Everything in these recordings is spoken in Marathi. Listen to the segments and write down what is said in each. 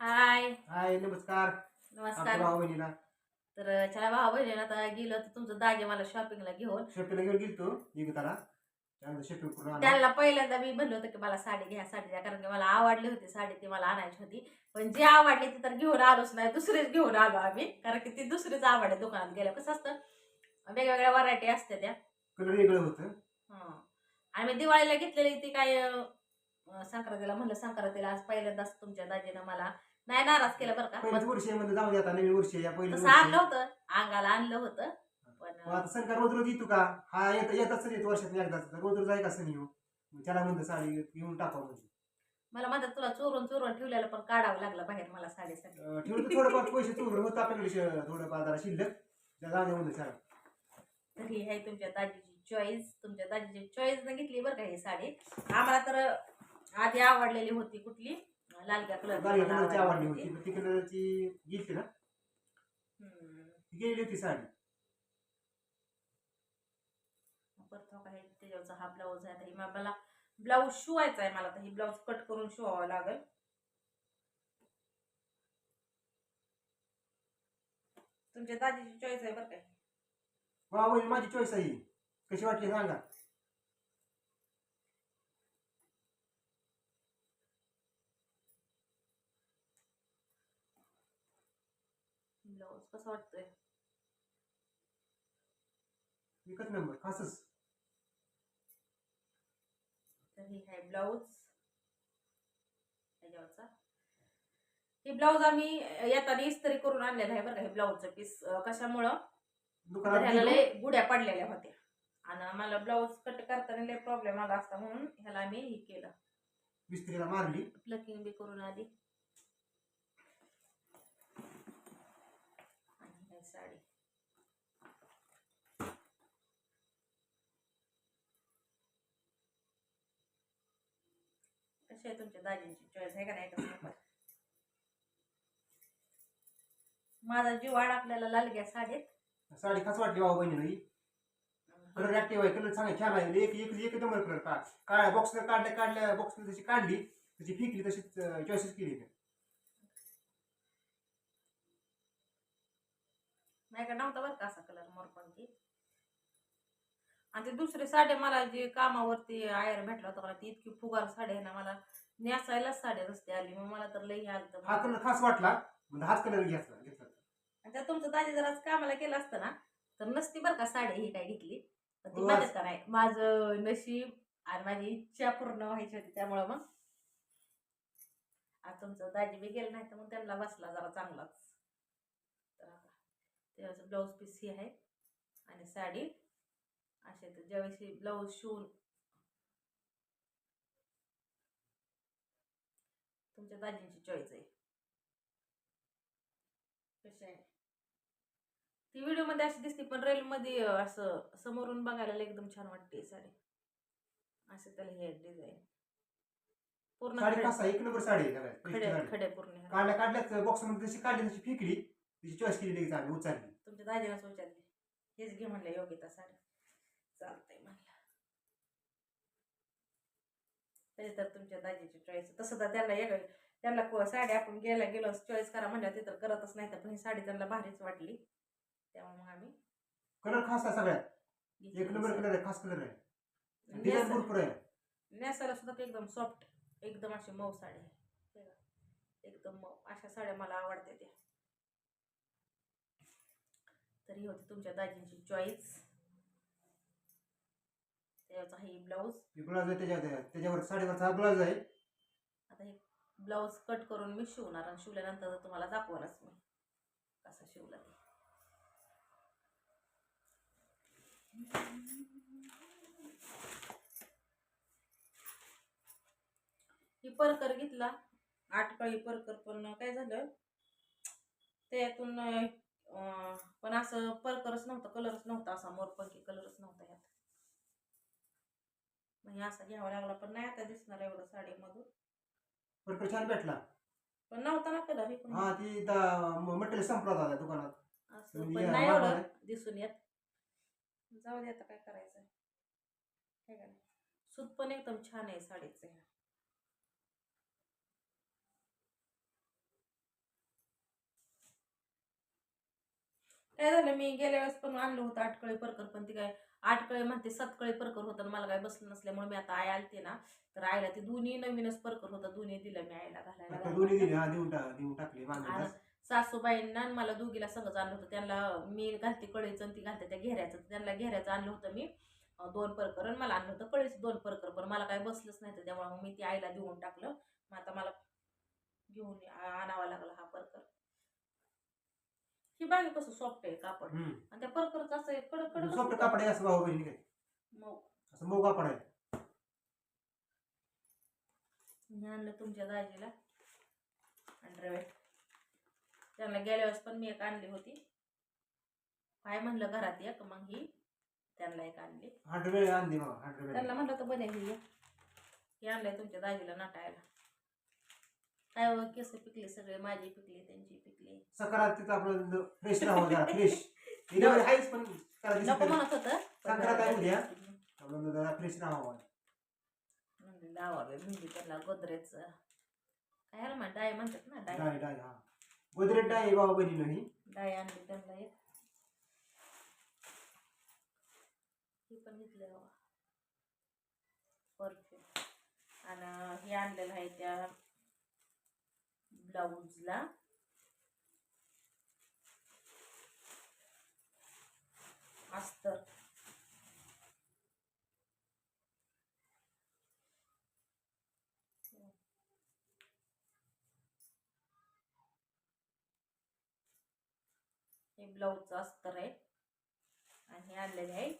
हाय. हाय नमस्कार. नमस्कार. भाऊ बहिणीला. तर चला भाऊ बहिणीला आता गेलं तर तुमचं दागे मला शॉपिंगला घेऊन. शॉपिंगला घेऊन गेलतो निघताना. शॉपिंग करून आलो. त्यांना पहिल्यांदा मी म्हणलं होतं की मला साडी घ्या साडी घ्या कारण की मला आवडली होती साडी ती मला आणायची होती. पण जी आवडली ती तर घेऊन आलोच नाही. दुसरीच घेऊन आलो आम्ही. कारण की ती दुसरीच आवडली दुकानात गेल्या कसं असतं वेगवेगळ्या व्हरायटी असते त्या. कलर वेगळं होतं. हं. आणि मी दिवाळीला घेतलेली ती काय संक्रांतीला म्हणलं संक्रांतीला आज पहिल्यांदाच तुमच्या दाजीनं मला नाही नाराज केलं बरं का. पहिल्याच वर्षी मध्ये जाऊ दे आता नवीन वर्ष आहे, या पहिलं तसं वर्ष आणलं होतं अंगाला आणलं होतं पण आता सण का रोज रोज येतो का? हा येत येतात सण येतो वर्षात एकदाच तर रोज रोज आहे का सण येऊ मग त्याला म्हणतं साडी घेऊन टाकावं म्हणजे मला म्हणतात तुला चोरून चोरून ठेवलेलं पण काढावं लागलं बाहेर मला साडीसाठी. अं, ठेवलं तर थोडंफार पैसे चोर होतं आपल्याकडे श- थोडंफार जरा शिल्लक. त्या जाऊ दे म्हणलं चला तर ही आहे तुमच्या दाजीची चॉईस तुमच्या दाजीची चॉईस न घेतली बरं का ही साडी. आम्हाला तर आधी आवडलेली होती कुठली? लालक्या गाडी कलरची आवडली होती पण ती कलरची घेतली ना? हम्म. ती गेली होती साडी. परत हो त्याच्यावरचा ब्लाऊज आहे आता ही मला ब्लाऊज शिवायचा आहे मला तर ही ब्लाऊज कट करून शिवावं लागेल. तुमच्या दाजीची चॉईस आहे बरं काय बहिणी माझी चॉईस आहे. कशी वाटली सांगा. ब्लाऊज कसं वाटतंय? एकच नंबर खासच. तर ही आहे ब्लाऊज त्याच्यावरचा. हे ब्लाऊज आम्ही येताना इस्त्री करून आणलेलं आहे बरं का हे ब्लाऊजचं पीस कशामुळं? तर ह्याला लय गुड्या पडलेल्या होत्या. आणि मला ब्लाऊज कट करताना लय प्रॉब्लेम आला असता म्हणून ह्याला आम्ही हे केलं. मिस्त्रीला मारली. प्लकिंग बी करून आली आणि ही साडी. कशी आहे तुमच्या दाजींची चॉईस आहे का नाही का माझा जीव अडकलेला लालग्या साडीत. साडी खास वाटली भाऊ बहिणी कलर ऍक्टिव्ह आहे कलर चांगला छान आहे एक एक एक नंबर कलर का काय बॉक्स काढल्या काढल्या बॉक्स जशी काढली तशी फेकली तशीच चॉईसेस केली. माझ्याकडे नव्हता बरं का असा कलर मोरपंखी? आणि ते दुसरी साडी मला जी कामावरती आयर भेटला होता मला ती इतकी फुगार साडी आहे ना मला नेसायलाच साडी नसते आली. मग मला तर लई आलं हा कलर खास वाटला म्हणजे हाच कलर घेतला घेतला आणि त्या तुमचं दाजी जर कामाला केलं असतं ना तर नसती बरं का साडी ही काय घेतली? पण ती माझ्यात का नाही माझं नशीब आणि माझी इच्छा पूर्ण व्हायची होती त्यामुळं मग. आज तुमचं दाजी बी गेलं नाही तर मग त्यांना बसला जरा चांगलाच. तर त्याचं ब्लाऊज पीस ही आहे आणि साडी. असे तर ज्यावेळेस ब्लाऊज शिवून तुमच्या दाजींची चॉईस आहे. कशी आहे. ती व्हिडिओमध्ये अशी दिसते पण रेल मध्ये असं समोरून बघायला एकदम छान वाटते साडी. असं त्याला हे डिझाईन पूर्ण साडी खडे- पूर्ण. काढल्या काढल्याच बॉक्समध्ये तशी काढली तशी फेकली. तिची चॉईस केली लगेच आम्ही उचलली. तुमच्या दाजीलाच विचारले हेच घे म्हणलं योगिता साडी चालतंय म्हणलं. तरी तर तुमच्या दाजीची चॉईस तसं तर त्यांना एक त्यांना साडी आपण गेला गेलो चॉईस करा म्हणलं ते तर करतच नाही तर पण ही साडी त्यांना भारीच वाटली. त्यामुळे मग आम्ही कलर खास आहे सगळ्यात. एक नंबर. कलर आहे खास कलर आहे. डिझाईन नेसा- भरपूर आहे. नेसायला सुद्धा ते एकदम सॉफ्ट एकदम अशी मऊ साडी आहे. एकदम मऊ. अशा साड्या मला आवडते त्या. तरी होती तुमच्या दाजींची चॉईस त्याचा हे ब्लाऊज ब्लाउज आहे त्याच्यावर त्याच्यावर साडीवरचा हा ब्लाउज आहे. आता हे ब्लाऊज कट करून मी शिवणार आणि शिवल्यानंतर तुम्हाला दाखवालच मी कसा शिवला ते. ही परकर घेतला. आटकळी परकर पण काय झालं? त्यातून पण असं परकरच नव्हतं कलरच नव्हता असा मोरपंखी कलरच नव्हता यात हे असा घ्यावा लागला पण नाही आता दिसणार एवढं साडीमधून. पण छान भेटला. पण नव्हता ना कलर पण हा ती मटेरियल संपला होता त्या दुकानात. असं तुम्ही पण नाही एवढं दिसून येत. जाऊ दे आता काय करायचं हे का नाही सूत पण एकदम छान आहे साडीचं. ह्या काय झालं मी गेल्या वेळेस पण आणलं होतं आटकळे परकर पण ती काय आटकळे म्हणते सतकळे परकर होतं मला काय बसलं नसल्यामुळे मी आता आई आलते ना तर आईला ते दोन्ही नवीनच परकर होतं दोन्ही दिलं मी आईला आता घालायला दोन्ही दिले हा देऊन टाक देऊन टाकले आणि मागं सासूबाईंना आणि मला दोघीला सगळंच आणलं होतं त्यांना मी घालते कळीचं आणि ती घालते त्या घेऱ्याचं त्यांना घेऱ्याचं आणलं होतं मी अं, दोन परकर आणि मला आणलं होतं कळीचं दोन परकर पण मला काय बसलंच नाही तर त्यामुळे मग मी ती आईला देऊन टाकलं मग आता मला घेऊन आ- आणावा लागला हा परकर. ही बागी कसं सॉफ्ट आहे कापड. हम्म. आणि त्या परकरचं असं आहे कडक कडक सॉफ्ट कापड. आहे असं भाऊ बहिणी काय मग असं मऊ कापड आहे. मी आणलं तुमच्या दाजीला. अंडरवेट त्यांना गेल्या वेळेस पण मी एक आणली होती. काय म्हणलं घरात एक मग ही त्यांना एक आणली. हंड्रेड आणली मग हंड्रेड त्यांना म्हणलं तर बने ही एक. ही आणलंय तुमच्या दाजीला नटायला. काय केस पिकले सगळे माझी पिकले त्यांची पिकले. सकारात तिथं आपलं फ्रेश राहावं जरा फ्रेश डिलिव्हरी आहेच पण दिसत नको तरी. म्हणत होतं पण संक्रांत आहे उद्या. आपलं जरा फ्रेश राहावं म्हणली लावावे म्हणजे त्याला गोदरेज काय ह्याला म्हण डाय म्हणतात ना डाय. डाय डाय हा. गोदरेज डाय भाऊ बहिणी नाही डाय आणली त्यांना एक. ही पण घेतली बाबा परफ्यूम. आणि हे आणलेलं आहे त्या ब्लाऊजला. अस्तर हे ब्लाऊजचं अस्तर आहे आणि हे आणलेले आहे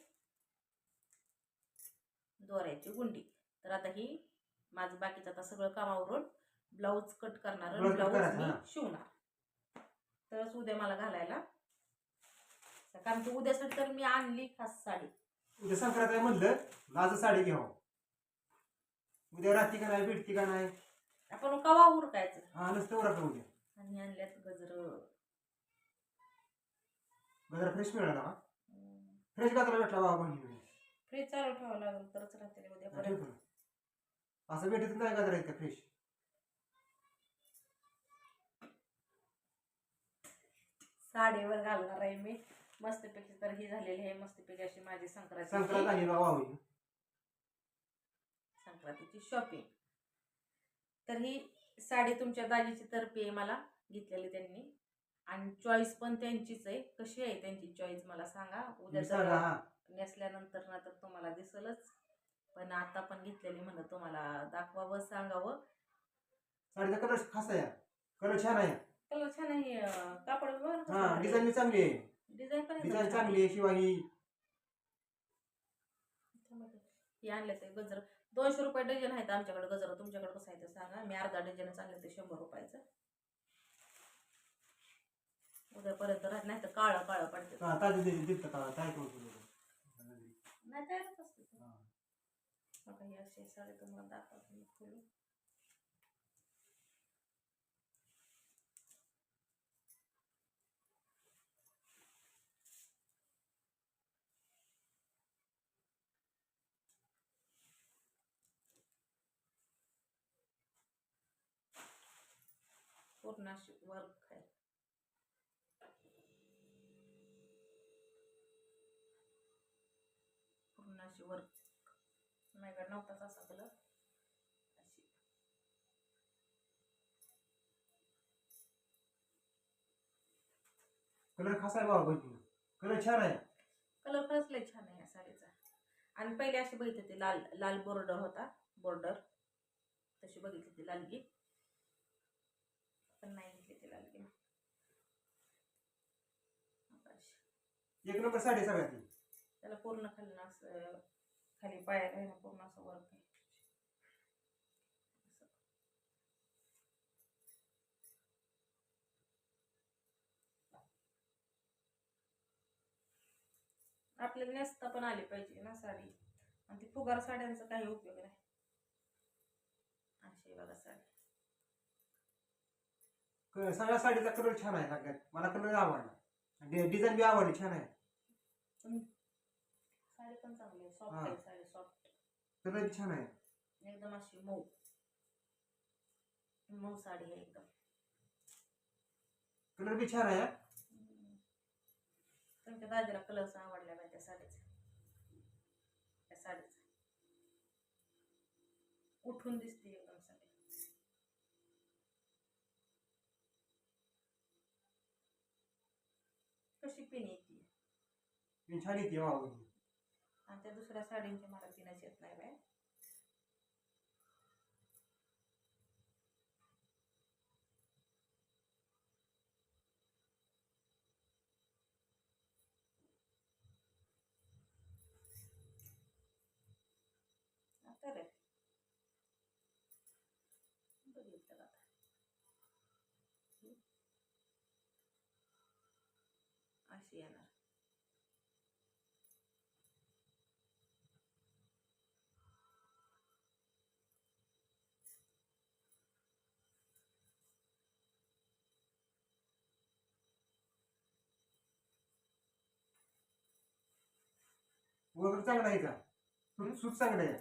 दोऱ्याची गुंडी. तर आता ही माझं बाकीचं आता सगळं कामावरून ब्लाऊज कट करणार आणि Blouse cut ब्लाऊज करायचं, मी हा. शिवणार तरच उद्या मला घालायला. कारण की उद्यासाठी तर मी आणली खास साडी. उद्या संक्रांत आहे म्हणलं आज साडी घ्यावं. उद्या रात्री का नाही भेटती का नाही? आपण कवा उरकायचं? हा नसतं उरकलं उद्या. आणि आणल्यात गजर. गजरा फ्रेश मिळाला का फ्रेश गजरा भेटला भाऊ बहिणी फ्रीज चालू ठेवावं लागेल तरच राहते उद्या असं भेटत नाही गजरा इतका फ्रेश साडीवर घालणार आहे मी. मस्तपैकी तर ही झालेली आहे. मस्तपैकी अशी माझी संक्रांत बहिणी संक्रांतीची शॉपिंग तर ही साडी तुमच्या दाजीची तर्फे आहे मला घेतलेली त्यांनी. आणि चॉईस पण त्यांचीच आहे. कशी आहे त्यांची चॉईस मला सांगा. उद्या तर नेसल्यानंतर ना तर तुम्हाला दिसलच. पण आता पण घेतलेली म्हणलं तुम्हाला. दाखवावं सांगावं. साडीचा कलर खास आहे. कलर छान आहे. कलर छान आहे कापड हा डिझाईन चांगली आहे. डिझाईन पण डिझाईन चांगली. आहे शिवाय ही हे आणले ते गजर. दोनशे रुपये डझन आहेत आमच्याकडे गजर. तुमच्याकडे कसं आहे ते सांगा. मी अर्धा डझन आणले ते शंभर रुपयाचं. उद्यापर्यंत राहत नाही तर काळं काळं पडते. हा, ताजी दिली दिसतं का? काय करू तुला? नाही तयारच असते ते. हा. बघा ही अशी साडी तुम्हाला दाखवते मी खोलून. पूर्ण अशी वर्क आहे पूर्ण अशी वर्क माझ्याकडे नव्हताच असा कलर अशी कलर खास आहे बहिणी कलर छान आहे. कलर खरंच लय छान आहे या साडीचा. आणि पहिले अशी बघितली होती लाल लाल बॉर्डर होता बॉर्डर तशी बघितली ती लालगी. पण नाही घेतली ती लालगी आता अशी. एक नंबर साडी सगळ्यात. त्याला पूर्ण खाली ना असं खाली पायाला आहे ना पूर्ण असं वर्क आहे. आपल्याला नेसता पण आली पाहिजे ना साडी आणि ती फुगार साड्यांचा काही उपयोग नाही अशी बघा साडी सगळ्या साडीचा कलर छान आहे सगळ्यात. मला कलर आवडला. डिझाईन बी आवडली छान आहे. साडी पण चांगली आहे. सॉफ्ट. आहे साडी सॉफ्ट कलर बी छान आहे. एकदम अशी मऊ. मऊ साडी आहे एकदम. कलर बी छान आहे. आमच्या दादीला कलर्स आवडला नाही त्या साडीचा? त्या साडीचा. उठून दिसते. एकदम साडी कशी पिन येते पण छान येते मावली आणि त्या दुसऱ्या साडींची मला पिनच येत नाही बाय आता रे. बघितलं आता. अशी येणार वगैरे चांगला आहे का? सूत चांगलं आहे.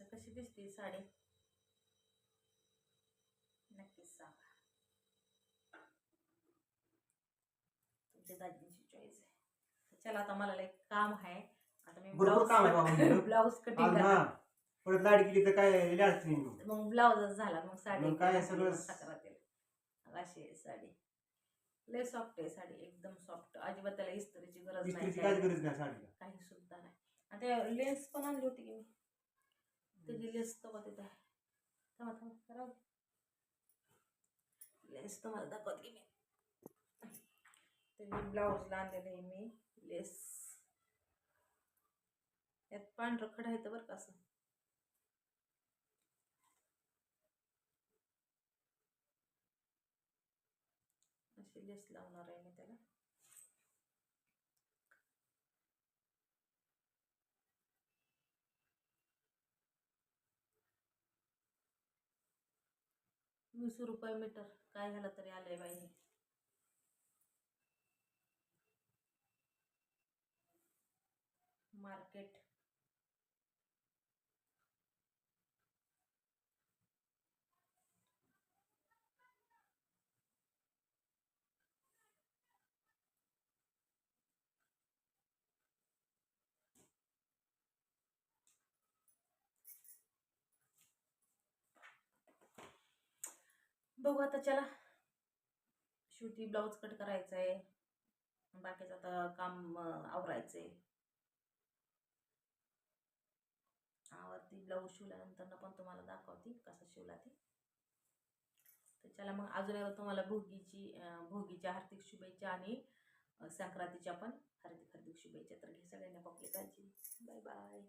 तर कशी दिसते साडी नक्कीच सांगा तुमच्या दाजींची चॉईस आहे तर चला आता मला एक काम आहे. आता मी भरपूर काम आहे बाबा. ब्लाऊज कटिंग आज परत लाड तर काय अडचणी. मग. ब्लाऊजच झाला. मग साडी मग काय सगळं- साकारात येईल अशी आहे साडी. लय सॉफ्ट आहे साडी. एकदम सॉफ्ट अजिबात त्याला इस्त्रीची गरज नाही इस्त्रीची काही. काय गरज नाही साडीला. काही सुद्धा नाही. आणि ते लेन्स पण आणली होती की मी. त्याची लेन्स तर तिथे. आहे थांबा. लेन्स तुम्हाला दाखवत की मी. त्याची ब्लाऊजला आणलेलं आहे मी लेस यात पांढरं खडा येतं बरं का असं अशी लेस लावणार आहे मी त्याला वीस रुपये मीटर काय झालं तरी आलंय बाई मार्केट. बघू आता चला. शेवटी ब्लाऊज कट करायचं आहे बाकीचं आता काम आवरायचं आहे वरती ब्लाऊज शिवल्यानंतर पण तुम्हाला दाखवते कसा शिवला ते. तर चला मग अजून एकदा तुम्हाला भोगीची भोगीच्या हार्दिक शुभेच्छा आणि संक्रांतीच्या पण हार्दिक हार्दिक शुभेच्छा. तर घे सगळ्यांना बाय.